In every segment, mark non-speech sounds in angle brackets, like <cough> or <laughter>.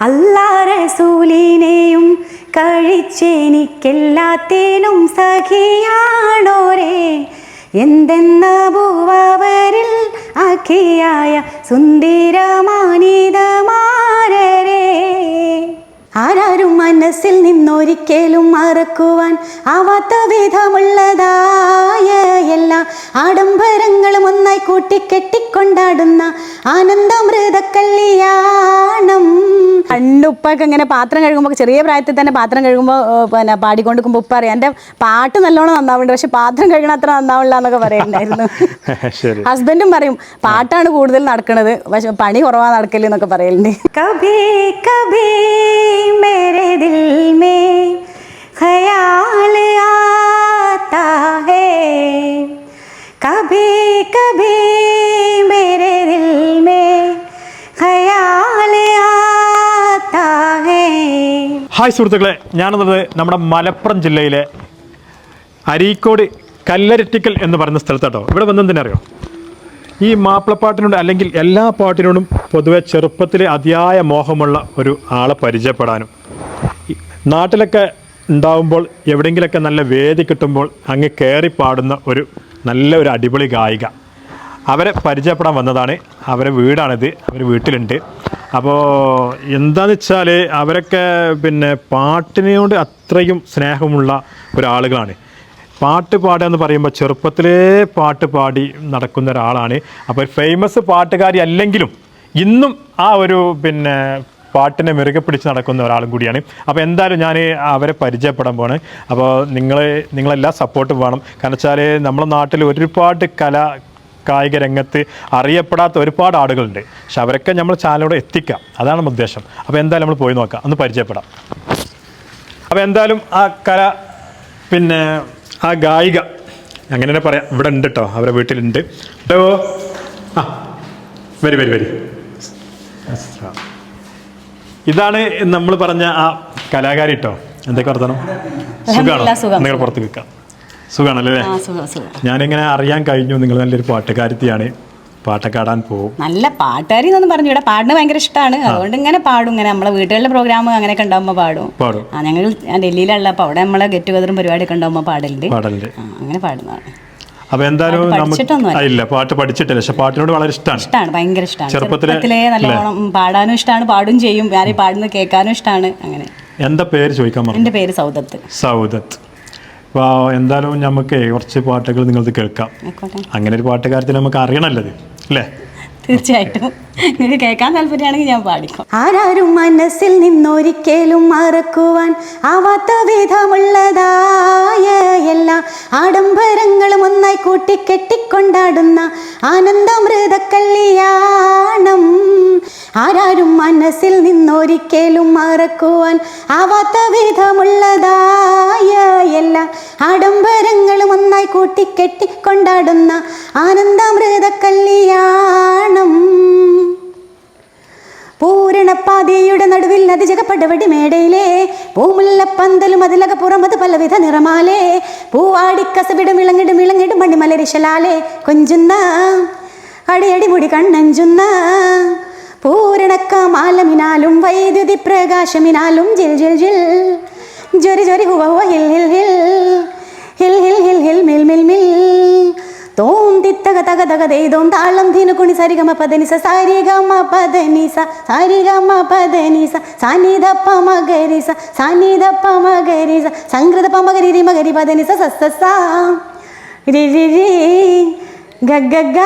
അല്ലാറസൂലിനെയും കഴിച്ചെനിക്കെല്ലാത്തേനും സഖിയാണോരേ. എന്തെന്ന ഭൂവരിൽ അഖിയായ സുന്ദരമാനിതമാരരേ. ആരാരും മനസ്സിൽ നിന്നൊരിക്കലും മറക്കുവാൻ ആവാത്ത വിധമുള്ളതായ എല്ലാ ആഡംബരങ്ങളും ഒന്നായി കൂട്ടിക്കെട്ടിക്കൊണ്ടാടുന്ന ആനന്ദമൃത കല്യാണം പണ്ടുപ്പൊക്കെ ഇങ്ങനെ പാത്രം കഴുകുമ്പോൾ ചെറിയ പ്രായത്തിൽ തന്നെ പാത്രം കഴുകുമ്പോൾ പിന്നെ പാടിക്കൊണ്ടിരിക്കുമ്പോൾ ഉപ്പ അറിയാം എന്റെ പാട്ട് നല്ലോണം നന്നാവുന്നുണ്ട് പക്ഷെ പാത്രം കഴുകണ അത്ര നന്നാവില്ല എന്നൊക്കെ പറയുന്നുണ്ടായിരുന്നു. <laughs> ഹസ്ബൻഡും പറയും പാട്ടാണ് കൂടുതൽ നടക്കുന്നത് പക്ഷെ പണി കുറവാ നടക്കൽ എന്നൊക്കെ പറയലുണ്ട് കബേ കഭി മേരെ दिल में ख्याल आता है। कभी कभी मेरे दिल में ख्याल आता है। ഹായ് സുഹൃത്തുക്കളെ. ഞാനെന്നത് നമ്മുടെ മലപ്പുറം ജില്ലയിലെ അരീക്കോട് കല്ലരട്ടിക്കൽ എന്ന് പറയുന്ന സ്ഥലത്താട്ടോ. ഇവിടെ വന്നെന്തിനറിയോ? ഈ മാപ്പിളപ്പാട്ടിനോട് അല്ലെങ്കിൽ എല്ലാ പാട്ടിനോടും പൊതുവെ ചെറുപ്പത്തിലെ അതിയായ മോഹമുള്ള ഒരു ആളെ പരിചയപ്പെടാനും. നാട്ടിലൊക്കെ ഉണ്ടാവുമ്പോൾ എവിടെയെങ്കിലൊക്കെ നല്ല വേദി കിട്ടുമ്പോൾ അങ്ങ് കയറി പാടുന്ന ഒരു നല്ല ഒരു അടിപൊളി ഗായിക. അവരെ പരിചയപ്പെടാൻ വന്നതാണ്. അവരെ വീടാണിത്. അവർ വീട്ടിലുണ്ട്. അപ്പോൾ എന്താണെന്ന് വെച്ചാൽ അവരൊക്കെ പിന്നെ പാട്ടിനോട് അത്രയും സ്നേഹമുള്ള ഒരാളുകളാണ്. പാട്ട് പാടുക എന്ന് പറയുമ്പോൾ ചെറുപ്പത്തിലേ പാട്ട് പാടി നടക്കുന്ന ഒരാളാണ്. അപ്പോൾ ഒരു ഫേമസ് പാട്ടുകാരി അല്ലെങ്കിലും ഇന്നും ആ ഒരു പിന്നെ പാട്ടിനെ മെറുകെ പിടിച്ച് നടക്കുന്ന ഒരാളും കൂടിയാണ്. അപ്പോൾ എന്തായാലും ഞാൻ അവരെ പരിചയപ്പെടാൻ പോണ് അപ്പോൾ നിങ്ങൾ നിങ്ങളെല്ലാ സപ്പോർട്ടും വേണം. കാരണം വെച്ചാൽ നമ്മുടെ നാട്ടിൽ ഒരുപാട് കല കായിക രംഗത്ത് അറിയപ്പെടാത്ത ഒരുപാട് ആളുകളുണ്ട്. പക്ഷെ അവരൊക്കെ നമ്മൾ ചാനലിലൂടെ എത്തിക്കാം. അതാണ് ഉദ്ദേശം. അപ്പോൾ എന്തായാലും നമ്മൾ പോയി നോക്കാം. ഒന്ന് പരിചയപ്പെടാം. അപ്പോൾ എന്തായാലും ആ കല പിന്നെ ആ ഗായിക. അങ്ങനെ തന്നെ പറയാം. ഇവിടെ ഉണ്ട് കേട്ടോ അവരുടെ വീട്ടിലുണ്ട്. കേട്ടോ ആ വരി വരി വരി. ഇതാണ് നമ്മൾ പറഞ്ഞ ആ കലാകാരി കേട്ടോ എന്തൊക്കെ വർത്തണം സുഖമാണോ സുഖം. നിങ്ങൾ പുറത്ത് നിൽക്കാം. സുഖമാണല്ലേ ഞാനിങ്ങനെ അറിയാൻ കഴിഞ്ഞു. നിങ്ങൾ നല്ലൊരു പാട്ടുകാരിത്തിയാണ് പാട്ടൊക്കെ ആടാൻ പോകും. നല്ല പാട്ടുകാരി എന്നൊന്നും പറഞ്ഞു ഇവിടെ പാടുന്നത് ഭയങ്കര ഇഷ്ടമാണ് അതുകൊണ്ട് ഇങ്ങനെ പാടും. ഇങ്ങനെ നമ്മളെ വീട്ടുകളിലെ പ്രോഗ്രാം അങ്ങനെയൊക്കെ ഉണ്ടാകുമ്പോൾ പാടും. പാടും. ആ ഞങ്ങൾ ഡൽഹിയിലുള്ള അപ്പോൾ അവിടെ നമ്മളെ ഗെറ്റ് ടുഗദറും പരിപാടിയൊക്കെ ഉണ്ടാകുമ്പോൾ പാടലുണ്ട്. പാടലുണ്ട്. ആ അങ്ങനെ പാടുന്നതാണ്. അപ്പൊ എന്തായാലും നമുക്ക് ഇല്ല പാട്ട് പഠിച്ചിട്ടില്ല. പക്ഷെ പാട്ടിനോട് വളരെ ഇഷ്ടമാണ് ഇഷ്ടമാണ് ഭയങ്കര ഇഷ്ടമാണ് ചെറുപ്പത്തിലെ- ചെറുപ്പത്തിലേ നല്ലോണം ഉം, പാടാനും ഇഷ്ടമാണ് പാടും ചെയ്യും. ഞാൻ പാടുന്നത് കേൾക്കാനും ഇഷ്ടമാണ് അങ്ങനെ. എന്താ പേര് ചോദിക്കാൻ പറഞ്ഞു എന്റെ പേര് സൗദത്ത്. സൗദത്ത്. അപ്പോൾ എന്തായാലും നമുക്ക് കുറച്ച് പാട്ടുകൾ നിങ്ങൾക്ക് കേൾക്കാം. അങ്ങനെ ഒരു പാട്ടുകാരത്തിന് നമുക്ക് അറിയണമല്ലേ അല്ലേ? തീർച്ചയായിട്ടും. നിങ്ങൾക്ക് കേൾക്കാൻ താല്പര്യമാണെങ്കിൽ ഞാൻ പാടിക്കും? ആരാരും മനസ്സിൽ നിന്നൊരിക്കലും മറക്കുവാൻ ആവാത്ത വിധമുള്ളതായ എല്ലാ ആഡംബരങ്ങളും ഒന്നായി കൂട്ടിക്കെട്ടിക്കൊണ്ടാടുന്ന ആനന്ദമൃത കല്യാണം ആരാരും മനസ്സിൽ നിന്നൊരിക്കലും മറക്കുവാൻ ആവാത്ത വിധമുള്ളതായ എല്ലാ ആഡംബരങ്ങളും ഒന്നായി കൂട്ടിക്കെട്ടിക്കൊണ്ടാടുന്ന ആനന്ദമൃത കല്യാണം പൂരണപ്പാതയുടെ നടുവിൽ നദി അതിജകപ്പടവടി മേടയിലേ പൂമുള്ള പന്തലും അതിലക അത് പലവിധ നിറമാലേ പൂവാടിക്കസവിടും ഇളങ്ങിടും ഇളങ്ങിടും മണിമലരിശലാലെ കൊഞ്ചുന്ന അടിയടി മുടി കണ്ണഞ്ചുന്ന പൂരണക്കമാലമിനാലും വൈദ്യുതി പ്രകാശമിനാലും ജിൽ ജിൽ ജിൽ ജൊരി ജൊരി ഹുവ ഹുവ ഹിൽ ഹിൽ ഹിൽ ഹിൽ ഹിൽ ഹിൽ ഹിൽ മിൽ മിൽ മിൽ. തോം തിത്തക തക തക തേതോം താളം ധീനു കുണി സരിഗമ പദനിസ സാരിഗമ പദനിസ സാരിഗമ പദനിസ സാനിധ പമഗരിസ സാനിധ പമഗരിസ സംകൃത പമഗരി മഗരി പദനിസ സസ്സ രി രി രി ഗ ഗ ഗ.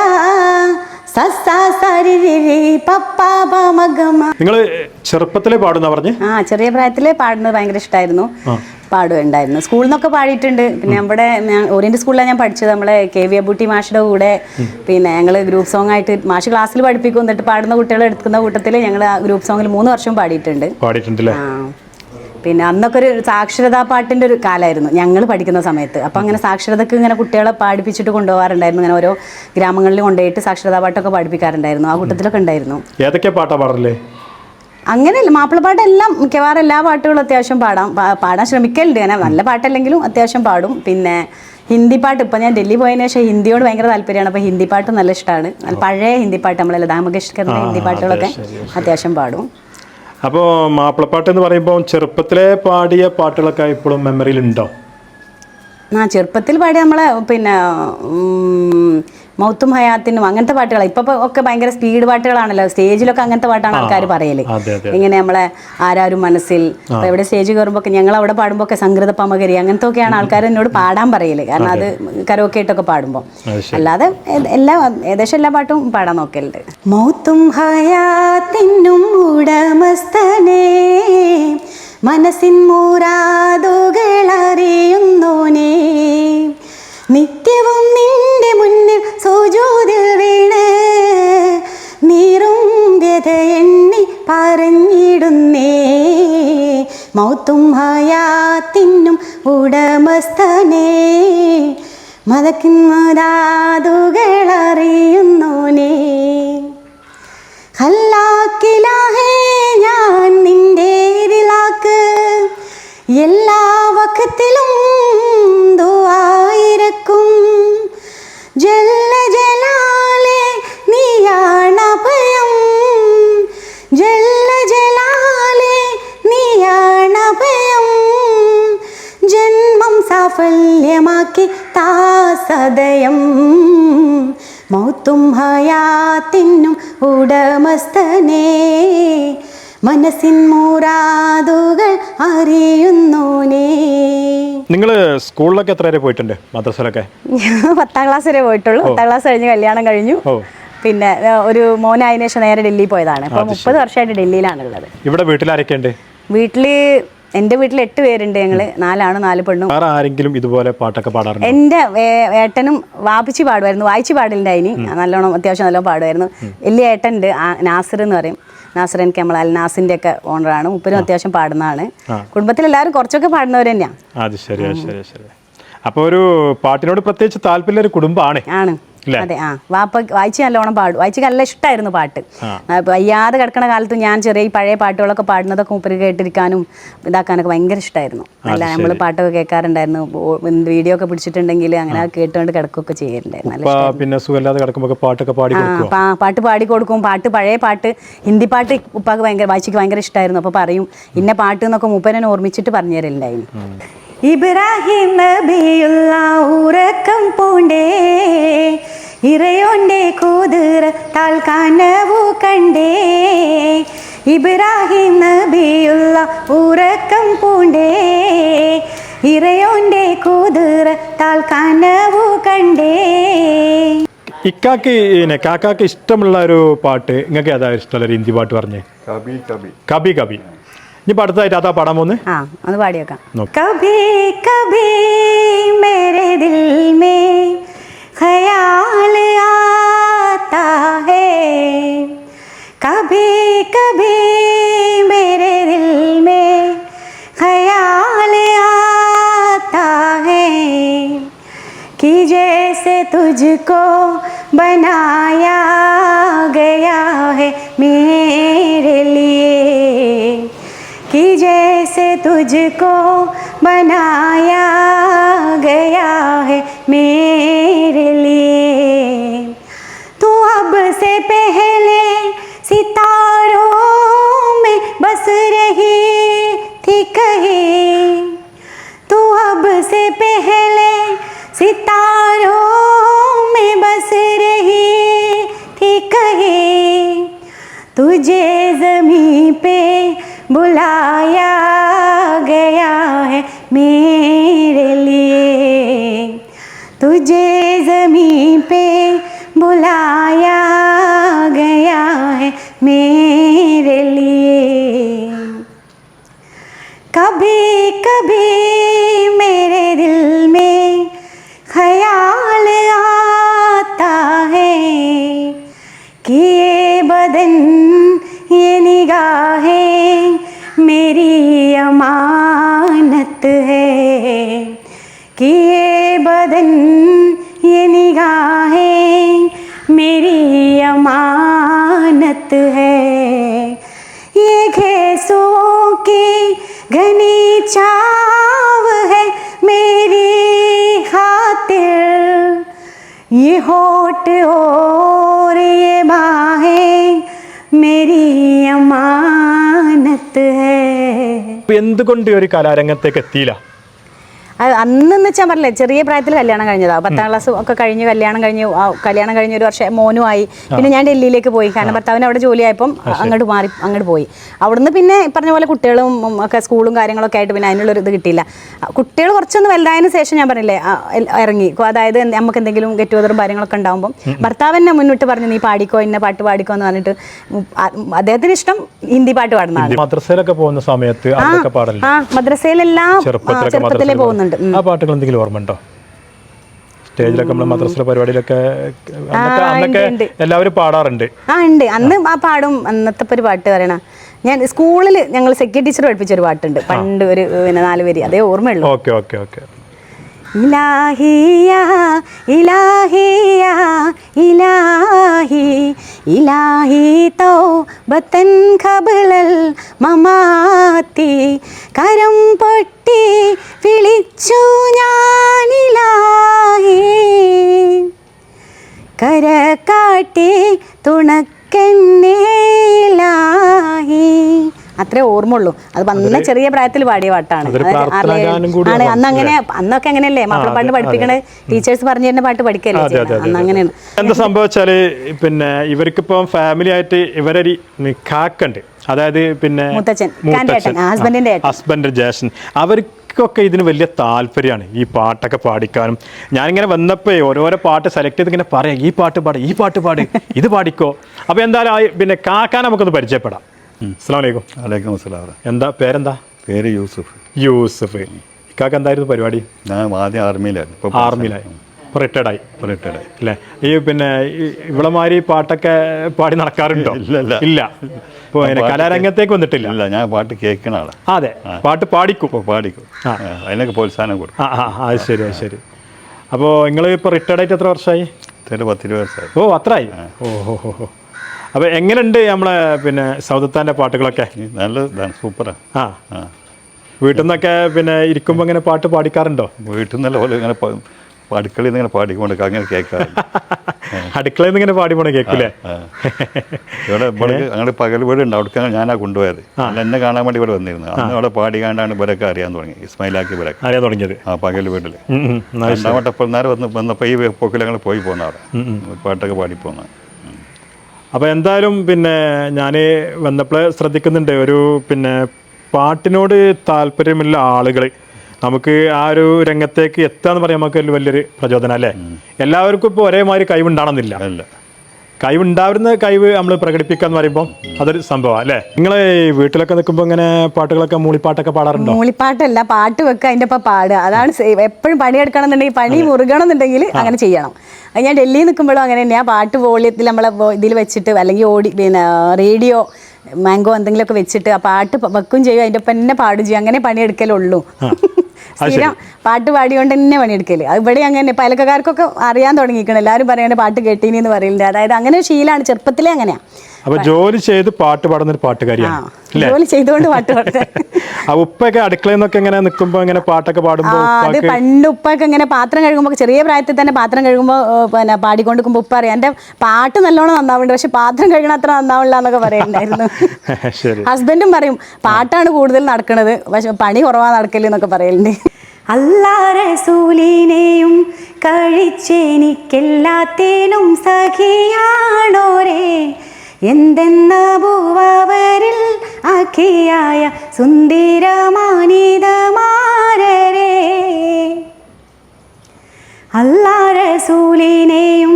നിങ്ങൾ ചെറുപ്പത്തിലേ പാടുന്ന പറഞ്ഞ്? ആ ചെറിയ പ്രായത്തിലെ പാടുന്നത് ഭയങ്കര ഇഷ്ടമായിരുന്നു പാടുകയുണ്ടായിരുന്നു. പാടുണ്ടായിരുന്നു സ്കൂളിൽ നിന്നൊക്കെ പാടിയിട്ടുണ്ട്. പിന്നെ നമ്മുടെ ഓറിയന്റ് സ്കൂളിലാണ് ഞാൻ പഠിച്ചത്. നമ്മളെ കെ വി അബൂട്ടി മാഷിയുടെ കൂടെ. പിന്നെ ഞങ്ങൾ ഗ്രൂപ്പ് സോങ് ആയിട്ട് മാഷ് ക്ലാസ്സിൽ പഠിപ്പിക്കും. എന്നിട്ട് പാടുന്ന കുട്ടികളെ എടുക്കുന്ന കൂട്ടത്തിൽ ഞങ്ങൾ ആ ഗ്രൂപ്പ് സോങ്ങിൽ മൂന്ന് വർഷം പാടിയിട്ടുണ്ട്. പാടിയിട്ടുണ്ടല്ലേ? ആ. പിന്നെ അന്നൊക്കെ ഒരു സാക്ഷരതാ പാട്ടിന്റെ ഒരു കാലമായിരുന്നു ഞങ്ങൾ പഠിക്കുന്ന സമയത്ത്. അപ്പോൾ അങ്ങനെ സാക്ഷരതയ്ക്ക് ഇങ്ങനെ കുട്ടികളെ പാടിപ്പിച്ചിട്ട് കൊണ്ടുപോകാറുണ്ടായിരുന്നു. ഇങ്ങനെ ഓരോ ഗ്രാമങ്ങളിൽ കൊണ്ടുപോയിട്ട് സാക്ഷരതാ പാട്ടൊക്കെ പഠിപ്പിക്കാറുണ്ടായിരുന്നു ആ കൂട്ടത്തിലൊക്കെ ഉണ്ടായിരുന്നു. ഏതൊക്കെ പാട്ടാ പാടല്ലേ അങ്ങനെയല്ല മാപ്പിളപ്പാട്ടെല്ലാം മിക്കവാറും എല്ലാ പാട്ടുകളും അത്യാവശ്യം പാടാം. പാടാൻ ശ്രമിക്കലുണ്ട്. അങ്ങനെ നല്ല പാട്ടല്ലെങ്കിലും അത്യാവശ്യം പാടും. പിന്നെ ഹിന്ദി പാട്ട്. ഇപ്പം ഞാൻ ഡൽഹി പോയതിനു ശേഷം ഹിന്ദിയോട് ഭയങ്കര താല്പര്യമാണ്. അപ്പോൾ ഹിന്ദി പാട്ട് നല്ല ഇഷ്ടമാണ് പഴയ ഹിന്ദി പാട്ട് നമ്മളെ ലതാ മങ്കേഷ്കറിന്റെ ഹിന്ദി പാട്ടുകളൊക്കെ അത്യാവശ്യം പാടും. അപ്പോൾ മാപ്പിളപ്പാട്ട് എന്ന് പറയുമ്പോൾ ചെറുപ്പത്തിലെ പാടിയ പാട്ടുകളൊക്കെ ഇപ്പോഴും മെമ്മറിയിൽ ഉണ്ടോ ആ ചെറുപ്പത്തിൽ പാടിയ നമ്മളെ പിന്നെ മൗത്തും ഹയാത്തിനും അങ്ങനത്തെ പാട്ടുകളാണ് ഇപ്പൊ ഒക്കെ ഭയങ്കര സ്പീഡ് പാട്ടുകളാണല്ലോ. സ്റ്റേജിലൊക്കെ അങ്ങനത്തെ പാട്ടാണ് ആൾക്കാർ പറയൽ. ഇങ്ങനെ നമ്മളെ ആരാരും മനസ്സിൽ എവിടെ സ്റ്റേജ് കയറുമ്പോൾ ഞങ്ങൾ അവിടെ പാടുമ്പോൾ ഒക്കെ സംഗീത പമകരി അങ്ങനത്തെ ഒക്കെയാണ് ആൾക്കാർ എന്നോട് പാടാൻ പറയൽ. കാരണം അത്. കരോക്കെ ആയിട്ടൊക്കെ പാടുമ്പോൾ അല്ലാതെ എല്ലാ ഏകദേശം എല്ലാ പാട്ടും പാടാൻ നോക്കലുണ്ട്. മൗത്തും ഹയാത്തിനും ഉടമസ്ഥനേ മനസ്സിൻ മൂരാതുകൾ അറിയുന്നോനേ. നിത്യവും മുന്നിൽ സുജൂതിൽ വീണ്. നീറും വ്യത എണ്ണി പറഞ്ഞിടുന്നേ. മൗത്തും ഹയാത്തിനും ഉടമസ്ഥനേ. മതക്കുന്നതാതുകളറിയുന്നോനേ ഹല്ലാക്കിലാഹേ ഞാൻ നിന്റെ ഇതിലാക്ക് എല്ലാ മനസ്സിൻ മൂറാതുകൾ അറിയുന്നോനേ. നിങ്ങൾ സ്കൂളിലൊക്കെ എത്ര വരെ പോയിട്ടുണ്ട്? മദ്രസയിലൊക്കെ? <laughs> പത്താം ക്ലാസ് വരെ പോയിട്ടുള്ളൂ. പത്താം ക്ലാസ് കഴിഞ്ഞ് കല്യാണം കഴിഞ്ഞു. പിന്നെ ഒരു മോനായതിനു ശേഷം നേരെ ഡൽഹി പോയതാണ്. ഇപ്പൊ മുപ്പത് വർഷമായിട്ട് ഡൽഹിയിലാണുള്ളത്. ഇവിടെ വീട്ടിൽ ആരൊക്കെയുണ്ട് വീട്ടിൽ എന്റെ വീട്ടിൽ എട്ട് പേരുണ്ട് ഞങ്ങൾ. നാലാണ് നാല് പെണ്ണും. വേറെ ആരെങ്കിലും ഇതുപോലെ പാട്ടൊക്കെ പാടാറുണ്ട്? എന്റെ ഏട്ടനും വാപ്പിച്ചി പാടുമായിരുന്നു. വായിച്ച് ഇനി. നല്ലോണം അത്യാവശ്യം നല്ലോണം പാടുമായിരുന്നു. വലിയ ഏട്ടൻ ഉണ്ട് നാസിർ എന്ന് പറയും. നാസിർ കെമലാൽ നാസിന്റെ അൽ നാസിന്റെ ഒക്കെ ഓണറാണ് മുപ്പരും അത്യാവശ്യം പാടുന്നതാണ് കുടുംബത്തിൽ എല്ലാവരും കുറച്ചൊക്കെ പാടുന്നവർ തന്നെയാണ് അത് ശരി ശരി ശരി അപ്പോൾ ഒരു പാട്ടിനോട് പ്രത്യേകിച്ച് താല്പര്യം ഒരു കുടുംബമാണ്. ആണ്? അതെ ആ. വാപ്പ വായിച്ച് നല്ലോണം പാടും. വായിച്ച് നല്ല ഇഷ്ടമായിരുന്നു പാട്ട്. വയ്യാതെ കിടക്കണ കാലത്ത് ഞാൻ ചെറിയ ഈ പഴയ പാട്ടുകളൊക്കെ പാടുന്നതൊക്കെ ഉപ്പിരി കേട്ടിരിക്കാനും ഇതാക്കാനൊക്കെ ഭയങ്കര ഇഷ്ടമായിരുന്നു നല്ല നമ്മൾ പാട്ടൊക്കെ കേൾക്കാറുണ്ടായിരുന്നു. വീഡിയോ ഒക്കെ പിടിച്ചിട്ടുണ്ടെങ്കിൽ അങ്ങനെ കേട്ടുകൊണ്ട് കിടക്കുകയൊക്കെ ചെയ്യാറുണ്ടായിരുന്നു പിന്നെ സുഖമില്ലാതെ കിടക്കുമ്പോൾ പാട്ടൊക്കെ പാടി ആ, പാട്ട് പാടി കൊടുക്കും. പാട്ട് പഴയ പാട്ട് ഹിന്ദി പാട്ട് ഉപ്പാക്ക് ഭയങ്കര വായിച്ചിക്ക് ഭയങ്കര ഇഷ്ടമായിരുന്നു അപ്പോൾ പറയും ഇന്ന പാട്ട് എന്നൊക്കെ മൂപ്പനെ ഓർമ്മിച്ചിട്ട് പറഞ്ഞു തരലുണ്ടായിരുന്നു ഇബ്രാഹിം നബിയുള്ള ഉറക്കം പൂണ്ടേ. ഇറയോന്റെ കൂതിർ താൽക്കാനവു കണ്ടേ. ഇബ്രാഹിം നബിയുള്ള ഉറക്കം പൂണ്ടേ. ഇറയോന്റെ കൂതിർ താൽക്കാനവു കണ്ടേ. ഇക്കാക്ക് പിന്നെ കാക്കാക്ക് ഇഷ്ടമുള്ള ഒരു പാട്ട്. നിങ്ങൾക്ക് ഏതാ ഇഷ്ടമുള്ള ഒരു ഹിന്ദി പാട്ട് പറഞ്ഞേ? കബി കബി. കബി കബി. ഇനി അടുത്തതായിട്ട് അതാ പാടാൻ പോന്ന് ആ ഒന്ന് പാടിയേക്കാം നോക്ക്. കഭി കഭി മേരെ ദിൽ മേ ഖയാൽ ആതാ ഹേ കഭി കഭി മേരെ ദിൽ മേ ഖയാൽ ആതാ ഹേ कि जैसे तुझको बनाया गया है मेरे लिए कि जैसे तुझको बनाया गया है मेरे लिए। तू अब से पहले सितारों में बस रही थी कहीं। तू अब से पहले सितारों में बस रही थी कहीं। तुझे जमी पे बुलाया गया है मेरे लिए। तुझे जमी पे बुलाया गया है मेरे लिए। कभी कभी मेरे दिल में ख्याल आता है कि ये बदन, ये निगाहें मेरी बात है कि ये बदन, ये निगाहें मेरी अमानत है। ये खेसों की घनी चाव है मेरी खातिर। ये होट और ये बाहें मेरी अमानत എന്തുകൊണ്ട് ഒരു കലാരംഗത്തേക്ക് എത്തിയില്ല? അന്നെന്ന് വെച്ചാൽ പറഞ്ഞില്ലേ ചെറിയ പ്രായത്തിൽ കല്യാണം കഴിഞ്ഞതാ. പത്താം ക്ലാസ് ഒക്കെ കഴിഞ്ഞ് കല്യാണം കഴിഞ്ഞ് കല്യാണം കഴിഞ്ഞ ഒരു വർഷം മോനുമായി പിന്നെ ഞാൻ ഡൽഹിയിലേക്ക് പോയി. കാരണം ഭർത്താവിന് അവിടെ ജോലി ജോലിയായപ്പം അങ്ങോട്ട് മാറി അങ്ങോട്ട് പോയി. അവിടുന്ന് പിന്നെ പറഞ്ഞ പോലെ കുട്ടികളും ഒക്കെ സ്കൂളും കാര്യങ്ങളൊക്കെ ആയിട്ട് പിന്നെ അതിനുള്ളൊരു ഇത് കിട്ടിയില്ല. കുട്ടികൾ കുറച്ചൊന്ന് വലുതായതിനു ശേഷം ഞാൻ പറഞ്ഞില്ലേ ഇറങ്ങി. അതായത് നമുക്ക് എന്തെങ്കിലും ഗെറ്റ് ടുഗതറും കാര്യങ്ങളൊക്കെ ഉണ്ടാകുമ്പോൾ ഭർത്താവ് എന്നെ മുന്നിട്ട് പറഞ്ഞു നീ പാടിക്കോ ഇന്ന പാട്ട് പാടിക്കോ എന്ന് പറഞ്ഞിട്ട് അദ്ദേഹത്തിന് ഇഷ്ടം ഹിന്ദി പാട്ട് പാടുന്നതാണ് മദ്രസയിലൊക്കെ പോകുന്ന സമയത്ത് ആ മദ്രസയിലെല്ലാം ചെറുപ്പത്തിലേ പോകുന്നുണ്ട്. ഉം. ആ പാട്ടുകൾ എന്തെങ്കിലും ഓർമ്മ ഉണ്ടോ? സ്റ്റേജിലൊക്കെ നമ്മൾ മദ്രസയിലെ പരിപാടിയിലൊക്കെ അന്നൊക്കെ എല്ലാവരും പാടാറുണ്ട്. ആ ഉണ്ട്. അന്ന് ആ പാടും അന്നത്തെ ഒരു പാട്ട് പറയണ. ഞാൻ സ്കൂളിൽ ഞങ്ങൾ സെക്യൂരിറ്റി ടീച്ചർ പഠിപ്പിച്ച ഒരു പാട്ടുണ്ട്. പണ്ട് ഒരു പിന്നെ നാല് വരി. അതേ ഓർമ്മയുള്ളൂ. Okay okay okay. ഇലാഹിയ ഇലാഹിയ ഇലാഹി ഇലാഹി തോ ബത്തൻ ഖബലൽ മമാത്തി. കരം പൊട്ടി വിളിച്ചു ഞാനിലാഹി. കര കാട്ടി തുണക്കെന്നേലാഹി. അത്രേ ഓർമ്മയുള്ളൂ. അത് അന്ന് ചെറിയ പ്രായത്തിൽ പാടിയ പാട്ടാണ്. ആണ്. അന്ന് അങ്ങനെ അന്നൊക്കെ അങ്ങനെയല്ലേ? മാപ്പിളപ്പാട്ട് പഠിപ്പിക്കണേ ടീച്ചേഴ്സ് പറഞ്ഞു തരുന്ന പാട്ട് പഠിക്കല്ലേ. അന്ന് അങ്ങനെയാണ് എന്താ സംഭവിച്ചാൽ പിന്നെ ഇവർക്കിപ്പം ഫാമിലി ആയിട്ട് ഇവരൊരു കാക്കുണ്ട്. അതായത് പിന്നെ ഹസ്ബൻഡിന്റെ ഹസ്ബൻഡ് ജേഷൻ അവർക്കൊക്കെ ഇതിന് വലിയ താല്പര്യമാണ് ഈ പാട്ടൊക്കെ പാടിക്കാനും. ഞാനിങ്ങനെ വന്നപ്പോ ഓരോരോ പാട്ട് സെലക്ട് ചെയ്ത് ഇങ്ങനെ പറയാം ഈ പാട്ട് പാട് ഈ പാട്ട് പാട് ഇത് പാടിക്കോ. അപ്പൊ എന്തായാലും പിന്നെ കാക്കാൻ നമുക്കൊന്ന് പരിചയപ്പെടാം. അസ്സാം വലൈക്കും വലൈക്കും അസ്സലാം. എന്താ പേരെന്താ? പേര് യൂസുഫ്. യൂസഫ്. ഇക്കാക്ക് എന്തായിരുന്നു പരിപാടി? ഞാൻ ആദ്യം ആർമിയിലായിരുന്നു. ഇപ്പോൾ ആർമിയിലായി. ഇപ്പൊ റിട്ടയർഡ് ആയി. റിട്ടയർഡ് അല്ലേ ഈ പിന്നെ ഇവളമാരി പാട്ടൊക്കെ പാടി നടക്കാറുണ്ടോ? ഇല്ല, ഇല്ല. ഇല്ല. ഇപ്പൊ ഇങ്ങനെ കലാരംഗത്തേക്ക് വന്നിട്ടില്ല. ഇല്ല ഞാൻ പാട്ട് കേൾക്കണ ആളാണ് അതെ. പാട്ട് പാടിക്കും. ഇപ്പോൾ പാടിക്കും. അതിനൊക്കെ പ്രോത്സാഹനം കൊടുക്കും. ആ ആ അത് ശരി അത് ശരി. അപ്പോൾ നിങ്ങൾ ഇപ്പോൾ റിട്ടയർഡ് ആയിട്ട് എത്ര വർഷമായി? പത്തിരുപത് വർഷമായി. ഓ അത്രയായി? ഓ ഹോ ഹോ ഹോ. അപ്പോൾ എങ്ങനെയുണ്ട് നമ്മളെ പിന്നെ സൗദത്താന്റെ പാട്ടുകളൊക്കെ? നല്ലതാണ് നല്ല ഇതാണ് സൂപ്പറാണ് ആ. വീട്ടിൽ നിന്നൊക്കെ പിന്നെ ഇരിക്കുമ്പോൾ ഇങ്ങനെ പാട്ട് പാടിക്കാറുണ്ടോ? വീട്ടിൽ നിന്നല്ല പോലെ ഇങ്ങനെ അടുക്കളയിൽ നിന്ന് ഇങ്ങനെ പാടിക്കൊണ്ട് അങ്ങനെ കേൾക്കാം <laughs> അടുക്കളയിൽ നിന്ന് ഇങ്ങനെ പാടി കേൾക്കില്ലേ. ഇവിടെ ഇവിടെ ഞങ്ങളുടെ പകൽ വീട് ഉണ്ട് അവിടെ ഞാനാ കൊണ്ടുപോയത്. എന്നെ കാണാൻ വേണ്ടി ഇവിടെ വന്നിരുന്നു. അന്ന് അവിടെ പാടിക്കാണ്ടാണ് ഇവരൊക്കെ അറിയാൻ തുടങ്ങി ഇസ്മായിലാക്കി ഇവരൊക്കെ. അറിയാൻ തുടങ്ങിയത്. ആ പകൽ വീട്ടിൽ രണ്ടാമട്ടപ്പോൾ ശരി. വന്ന് വന്നപ്പോൾ ഈ പൊക്കിൽ ഞങ്ങൾ പോയി പോകുന്ന അവിടെ. പാട്ടൊക്കെ പാടി പോകുന്ന അപ്പോൾ എന്തായാലും പിന്നെ ഞാൻ വന്നപ്പോൾ ശ്രദ്ധിക്കുന്നുണ്ട് ഒരു പിന്നെ പാട്ടിനോട് താല്പര്യമുള്ള ആളുകൾ നമുക്ക് ആ ഒരു രംഗത്തേക്ക് എത്താന്ന് പറയാൻ നമുക്ക് വലിയൊരു പ്രചോദനം അല്ലേ? എല്ലാവർക്കും ഇപ്പോൾ ഒരേമാതിരി കഴിവുണ്ടാണെന്നില്ല. കഴിവുണ്ടാവുന്ന കഴിവ് നമ്മൾ പ്രകടിപ്പിക്കുക എന്ന് പറയുമ്പോൾ അതൊരു സംഭവം അല്ലേ? നിങ്ങൾ വീട്ടിലൊക്കെ നിൽക്കുമ്പോൾ ഇങ്ങനെ പാട്ടുകളൊക്കെ മൂളിപ്പാട്ടൊക്കെ പാടാറുണ്ടോ? മൂളിപ്പാട്ടല്ല പാട്ട് വെക്കുക അതിന്റെ ഒപ്പം പാടുക. അതാണ് എപ്പോഴും പണിയെടുക്കണം എന്നുണ്ടെങ്കിൽ പണി മുറുകണം എന്നുണ്ടെങ്കിൽ അങ്ങനെ ചെയ്യണം. അത് ഞാൻ ഡൽഹിയിൽ നിൽക്കുമ്പോഴും അങ്ങനെ തന്നെയാണ് പാട്ട് വോളിയത്തിൽ നമ്മളെ ഇതിൽ വെച്ചിട്ട് അല്ലെങ്കിൽ ഓടി പിന്നെ റേഡിയോ മാംഗോ എന്തെങ്കിലുമൊക്കെ വെച്ചിട്ട് ആ പാട്ട് വെക്കും ചെയ്യും അതിന്റെ ഒപ്പം തന്നെ പാടും ചെയ്യും. അങ്ങനെ പണിയെടുക്കലുള്ളൂ സ്ഥിരം പാട്ട് പാടിയോണ്ട് തന്നെ പണിയെടുക്കൽ. ഇവിടെ അങ്ങനെ പലക്കാർക്കൊക്കെ അറിയാൻ തുടങ്ങിക്കണം എല്ലാവരും പറയണ പാട്ട് കേട്ടീനി എന്ന് പറയുന്നുണ്ട് അതായത് അങ്ങനെ ശീലാണ് ചെറുപ്പത്തിലേ അങ്ങനെയാ. അപ്പൊ ജോലി ചെയ്ത് പാട്ട് പാടുന്ന ഒരു പാട്ടുകാരിയാണ് ജോലി ചെയ്തുകൊണ്ട് പാട്ട് <laughs> ആ ഉപ്പൊക്കെ അടുക്കളയിൽ നിന്നൊക്കെ ഇങ്ങനെ നിൽക്കുമ്പോൾ ഇങ്ങനെ പാട്ടൊക്കെ പാടുമ്പോൾ അത് പണ്ട് ഉപ്പൊക്കെ ഇങ്ങനെ പാത്രം കഴുകുമ്പോൾ ചെറിയ പ്രായത്തിൽ തന്നെ പാത്രം കഴുകുമ്പോൾ പിന്നെ പാടിക്കൊണ്ടിരിക്കുമ്പോൾ ഉപ്പ അറിയാം എന്റെ പാട്ട് നല്ലോണം നന്നാവുന്നുണ്ട്. പക്ഷെ പാത്രം കഴുകണ അത്ര നന്നാവില്ല എന്നൊക്കെ പറയുന്നുണ്ടായിരുന്നു <laughs> ഹസ്ബൻഡും പറയും പാട്ടാണ് കൂടുതൽ നടക്കുന്നത് പക്ഷെ പണി കുറവാ നടക്കൽ എന്നൊക്കെ പറയലുണ്ട്. അല്ലാറസൂലിനെയും കഴിച്ചെനിക്കെല്ലാത്തേനും സഖിയാണോരേ. എന്തെന്ന ഭൂവരിൽ അഖിയായ സുന്ദരമാനിതമാരേ അല്ലാറസൂലിനെയും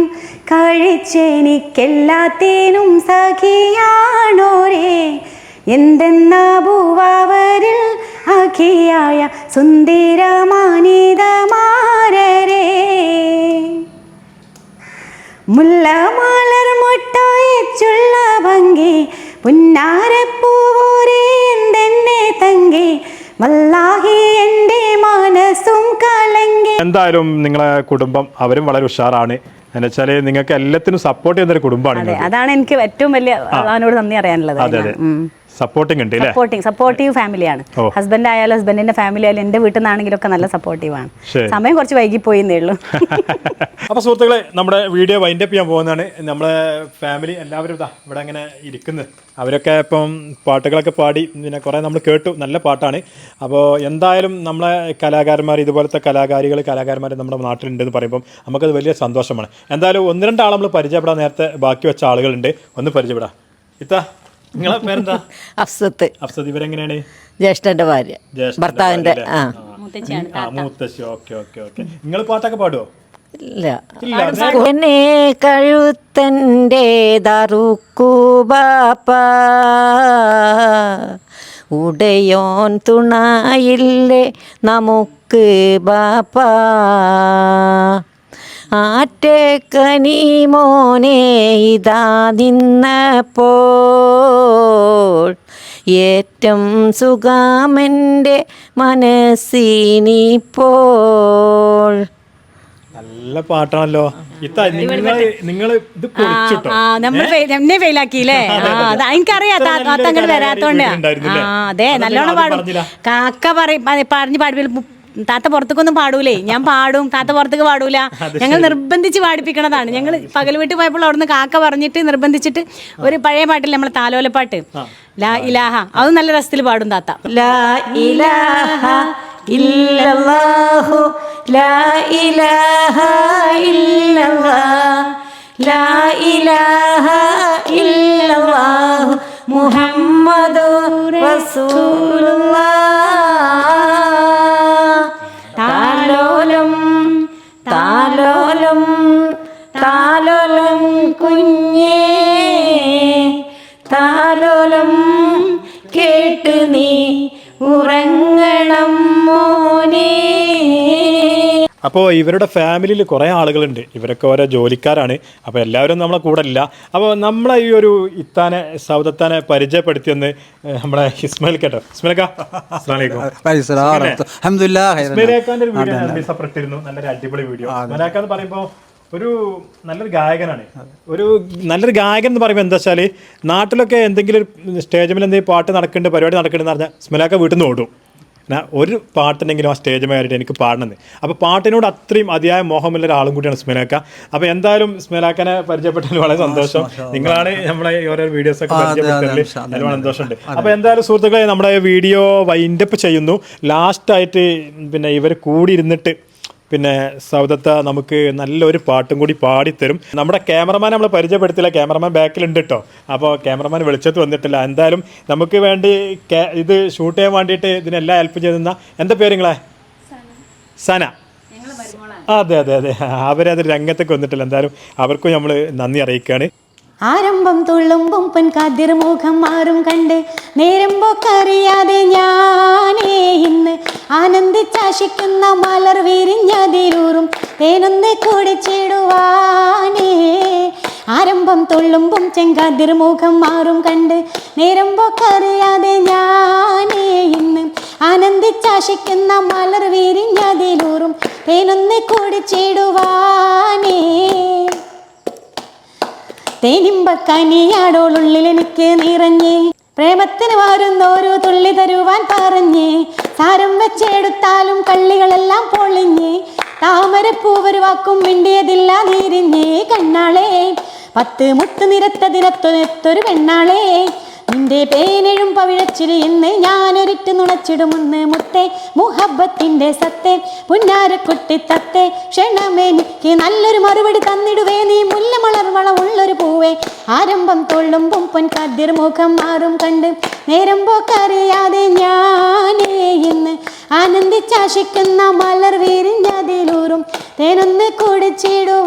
കഴിച്ചെനിക്കെല്ലാത്തേനും സഖിയാണോരേ. എന്തെന്ന ഭൂവരിൽ അഖിയായ സുന്ദരമാനിതമാരേ മുല്ലമാലർ മുട്ടയച്ചുള്ള ഭംഗി പുന്നാരപ്പൂവോരേ എന്തെന്നെ തങ്കി വല്ലാഹി എന്റെ മനസ്സും കലങ്കി എന്തായാലും നിങ്ങളെ കുടുംബം അവരും വളരെ ഉഷാറാണ്. എന്നുവെച്ചാൽ നിങ്ങൾക്ക് എല്ലാത്തിനും സപ്പോർട്ട് ചെയ്യുന്ന ഒരു കുടുംബമാണ് അതെ അതാണ് എനിക്ക് ഏറ്റവും വലിയ നന്ദി അറിയാനുള്ളത് അതെ അതെ. ഉം. സപ്പോർട്ടിങ് ഉണ്ട് സപ്പോർട്ടിംഗ് സപ്പോർട്ടീവ് ഫാമിലിയാണ് ഹസ്ബൻഡ് ആയാലും ഹസ്ബൻഡിന്റെ ഫാമിലി ആയാലും എന്റെ വീട്ടിൽ നിന്നാണെങ്കിലും ഒക്കെ നല്ല സപ്പോർട്ടീവ് ആണ്. സമയം കുറച്ച് വൈകി എന്നേ ഉള്ളൂ. <laughs> അപ്പൊ സുഹൃത്തുക്കളെ നമ്മുടെ വീഡിയോ വൈൻഡ് അപ്പ് ചെയ്യാൻ പോകുന്നതാണ്. നമ്മുടെ ഫാമിലി എല്ലാവരും ഇതാ ഇവിടെ അങ്ങനെ ഇരിക്കുന്നത് അവരൊക്കെ ഇപ്പം പാട്ടുകളൊക്കെ പാടി പിന്നെ കുറേ നമ്മൾ കേട്ടു. നല്ല പാട്ടാണ്. അപ്പോൾ എന്തായാലും നമ്മളെ കലാകാരന്മാർ ഇതുപോലത്തെ കലാകാരികൾ കലാകാരന്മാർ നമ്മുടെ നാട്ടിലുണ്ടെന്ന് പറയുമ്പോൾ നമുക്കത് വലിയ സന്തോഷമാണ്. എന്തായാലും ഒന്ന് രണ്ടാൾ നമ്മൾ പരിചയപ്പെടാൻ നേരത്തെ ബാക്കി വെച്ച ആളുകളുണ്ട്. ഒന്ന് പരിചയപ്പെടാം. ഇത്താ. നിങ്ങളെ പേരെന്താ <laughs> അഫ്സത്ത് അഫ്സദ് ഇവരെങ്ങനെയാണ്? ജ്യേഷ്ഠന്റെ ഭാര്യ. ഭർത്താവിന്റെ ആ? ആ. മൂത്തശ്ശി ഓക്കെ ഓക്കെ ഓക്കെ. നിങ്ങൾ പാട്ടൊക്കെ പാടുവോ? ഇല്ല. ഇല്ല. എന്നെ കഴുത്തന്റെ ദറുക്കൂബാപ്പ ഉടയോൻ തുണയില്ലേ നമുക്ക് ബാപ്പ. ആറ്റക്കനി മോനെ ഇതാ നിന്നപ്പോൾ. ഏറ്റം സുഖാമന്റെ മനസ്സിനിപ്പോൾ. നല്ല പാട്ടാണല്ലോ. നിങ്ങൾ ഇത് എന്നെ ഫെയിലാക്കിയില്ലേ? <laughs> എനിക്കറിയാം താത്ത അങ്ങോട്ട് വരാത്തോണ്ട്. അതെ നല്ലോണം പാടും. കാക്ക പറയും പറഞ്ഞു പാടിപ്പിക്കും താത്ത പുറത്തേക്കൊന്നും പാടൂലേ. ഞാൻ പാടും താത്ത പുറത്തേക്ക് പാടൂല. ഞങ്ങൾ നിർബന്ധിച്ച് പാടിപ്പിക്കണതാണ്. ഞങ്ങൾ പകൽ വീട്ടിൽ പോയപ്പോൾ അവിടുന്ന് കാക്ക പറഞ്ഞിട്ട് നിർബന്ധിച്ചിട്ട് ഒരു പഴയ പാട്ടില്ല നമ്മളെ താലോലപ്പാട്ട്? ലാ ഇലാഹ. അത് നല്ല രസത്തിൽ പാടും താത്ത. ലാ ഇലാഹ ഇല്ലല്ലാഹു ലാ ഇലാഹ ഇല്ലല്ലാഹ് ലാ ഇലാഹ ഇല്ലല്ലാഹു മുഹമ്മദുർ റസൂലുള്ളാഹ്. ഉറങ്ങണം മോനേ. അപ്പോൾ ഇവരുടെ ഫാമിലിയിൽ കുറേ ആളുകളുണ്ട്. ഇവരൊക്കെ ഓരോ ജോലിക്കാരാണ്. അപ്പോൾ എല്ലാവരും നമ്മളെ കൂടെ ഇല്ല അപ്പോൾ നമ്മളെ ഈ ഒരു ഇത്താനെ സൗദത്താനെ പരിചയപ്പെടുത്തിയെന്ന് നമ്മളെ ഇസ്മായിൽ കേട്ടോ. ഇസ്മായിലേക്കാന്റെ ഒരു വീഡിയോ നല്ലൊരു അടിപൊളി വീഡിയോ. ഇസ്മായിലേക്ക എന്ന് പറയുമ്പോൾ ഒരു നല്ലൊരു ഗായകനാണ്. ഒരു നല്ലൊരു ഗായകൻ എന്ന് പറയുമ്പോൾ എന്താ വെച്ചാൽ നാട്ടിലൊക്കെ എന്തെങ്കിലും ഒരു സ്റ്റേജിൽ എന്തെങ്കിലും പാട്ട് നടക്കുന്നുണ്ട് പരിപാടി നടക്കുന്നുണ്ടെന്ന് പറഞ്ഞാൽ ഇസ്മായിലേക്ക വീട്ടിൽ നിന്ന് ഓടും. ഞാൻ ഒരു പാട്ടുണ്ടെങ്കിലും ആ സ്റ്റേജ് കയറിയിട്ട് എനിക്ക് പാടണമെന്ന് അപ്പോൾ പാട്ടിനോട് അത്രയും അതിയായ മോഹമുള്ള ഒരാളും കൂടിയാണ് സ്മേലാക്ക അപ്പോൾ എന്തായാലും സ്മേലാക്കനെ പരിചയപ്പെട്ടതിൽ വളരെ സന്തോഷം. നിങ്ങളാണ് നമ്മളെ ഓരോ വീഡിയോസ് ഒക്കെ പരിചയപ്പെട്ടതിൽ സന്തോഷമുണ്ട്. അപ്പോൾ എന്തായാലും സുഹൃത്തുക്കളെ നമ്മുടെ വീഡിയോ വൈൻഡപ്പ് ചെയ്യുന്നു. ലാസ്റ്റായിട്ട് പിന്നെ ഇവർ കൂടി ഇരുന്നിട്ട് പിന്നെ സൗദത്ത നമുക്ക് നല്ലൊരു പാട്ടും കൂടി പാടിത്തരും. നമ്മുടെ ക്യാമറമാൻ നമ്മൾ പരിചയപ്പെടുത്തില്ല. ക്യാമറമാൻ ബാക്കിലുണ്ട് കേട്ടോ അപ്പോൾ ക്യാമറമാൻ വെളിച്ചത്ത് വന്നിട്ടില്ല. എന്തായാലും നമുക്ക് വേണ്ടി ഇത് ഷൂട്ട് ചെയ്യാൻ വേണ്ടിയിട്ട് ഇതിനെല്ലാം ഹെൽപ്പ് ചെയ്തിരുന്ന എന്താ പേര് നിങ്ങളെ? സന. അതെ അതെ അതെ. അവരത് രംഗത്തേക്ക് വന്നിട്ടില്ല. എന്തായാലും അവർക്കും നമ്മൾ നന്ദി അറിയിക്കുകയാണ് ആരംഭം തുള്ളും പൊൻകാതിർ മുഖം മാറും കണ്ട് നേരം പോക്കറിയാതെ ഞാനേ ഇന്ന് ആനന്ദിച്ചാശിക്കുന്ന മലർ വിരിഞ്ഞതിലൂറും തേനൊന്ന് കുടിച്ചിടുവാനേ. ആരംഭം തുള്ളുമ്പും ചെങ്കാതിർ മുഖം മാറും കണ്ട് നേരം പൊക്കറിയാതെ ഞാനേ. ഇന്ന് ആനന്ദിച്ചാശിക്കുന്ന മലർ വിരിഞ്ഞതിലൂറും തേനൊന്ന് കുടിച്ചിടുവാനേ. തേനിമ്പക്കനിയാടോളുള്ളിൽ എനിക്ക് നിറഞ്ഞ് പ്രേമത്തിന് വാരുന്ന ഒരു തുള്ളി തരുവാൻ പറഞ്ഞ്. സാരം വെച്ചെടുത്താലും കള്ളികളെല്ലാം പൊളിഞ്ഞ്. താമരപ്പൂവൊരു വാക്കും മിണ്ടിയതില്ല നീരിഞ്ഞേ കണ്ണാളേ. പത്ത് മുത്ത് നിരത്തതിനൊത്തൊരു പെണ്ണാളെ. നിന്റെ പേനെഴും പവിഴച്ചിരി ഇന്ന് ഞാനൊരിട്ട് നുണച്ചിടുമെന്ന് മുത്തേ മുഹബത്തിന്റെ സത്തെ പുന്നാരക്കുട്ടി തത്തെ. ക്ഷണമെനിക്ക് നല്ലൊരു മറുപടി തന്നിടുവേ നീ മുല്ലമളർവള ഉള്ളൊരു പൂവേ. ആരംഭം തൊള്ളുമ്പും പൊൻകാദ്യർ മുഖം മാറും കണ്ട് നേരം പോക്കറിയാതെ ഞാനേ ഇന്ന് ആനന്ദിച്ചാശിക്കുന്ന മലർ വിരിഞ്ഞതിലൂറും തേനൊന്ന് കുടിച്ചിടും